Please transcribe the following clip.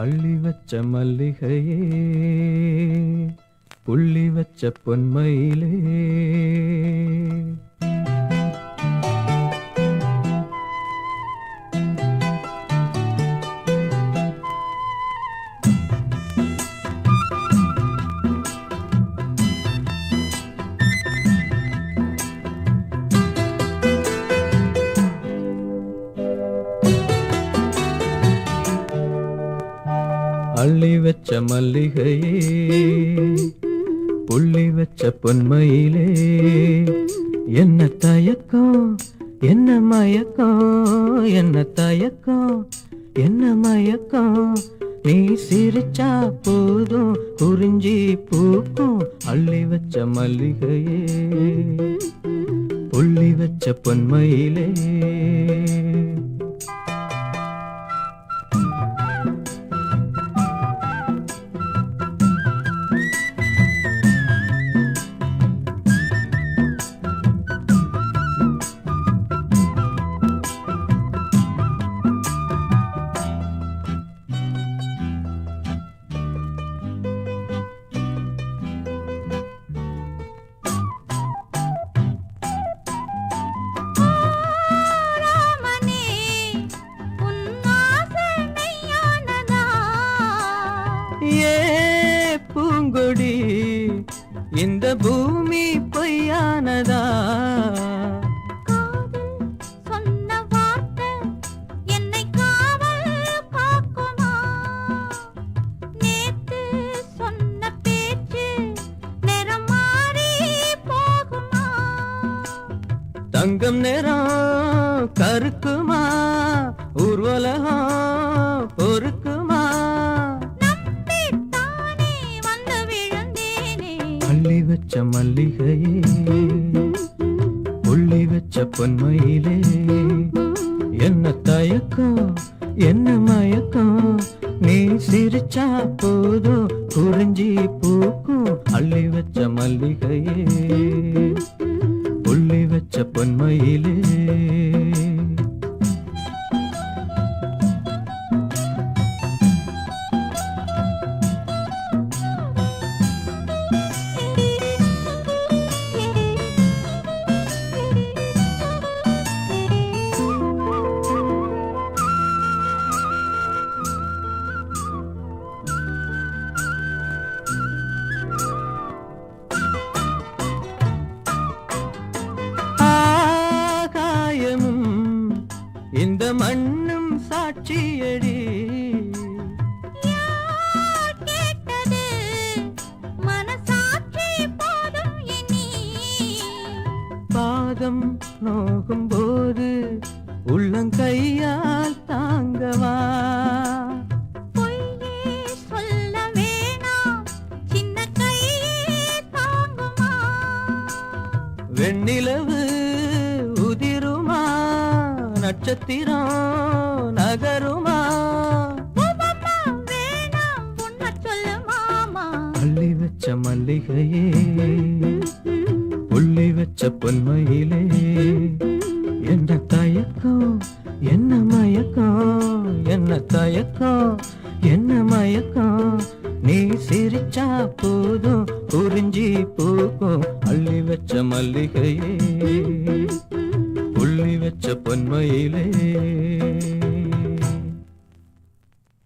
அள்ளி வச்ச மல்லிகையே புள்ளி வச்ச பொன்மயிலே. அள்ளி வச்ச மல்லிகையே புள்ளி வச்ச பொன்மையிலே. என்ன தயக்கம் என்ன மயக்கம் என்ன தயக்கம் என்ன மயக்கம். நீ சிரிச்சா போதும் குறிஞ்சி பூக்கும் அள்ளி வச்ச மல்லிகையே புள்ளி வச்ச பொன்மையிலே. இந்த பூமி பொய்யானதா? தங்கம் நிறம் கருக்குமா? ஊர்வலகம் அள்ளி வச்ச மல்லிகையே புள்ளி வச்ச பொன்மயிலே. என்ன தயக்கம் என்ன மயக்கம்? நீ சிரிச்சா போதும் குறிஞ்சி பூக்கும் அள்ளி வச்ச மல்லிகையே. புள்ளி வச்ச பொன்மயிலே. இந்த மண்ணும் சாட்சியடி போதும் நோகும் போது உள்ளங்கையால் தாங்கவா? வெண்ணிலவு நட்சத்திரம் நகருமா? அள்ளி வச்ச மல்லிகையே புள்ளி வச்ச பொன்மயிலே. என்ன தயக்கம் என்ன மயக்கம் என்ன தயக்கம் என்ன மயக்கம்? நீ சிரிச்சா போதும் குறிஞ்சி பூக்கும் அள்ளி வச்ச மல்லிகையே. புள்ளி வச்ச பொன்மயிலே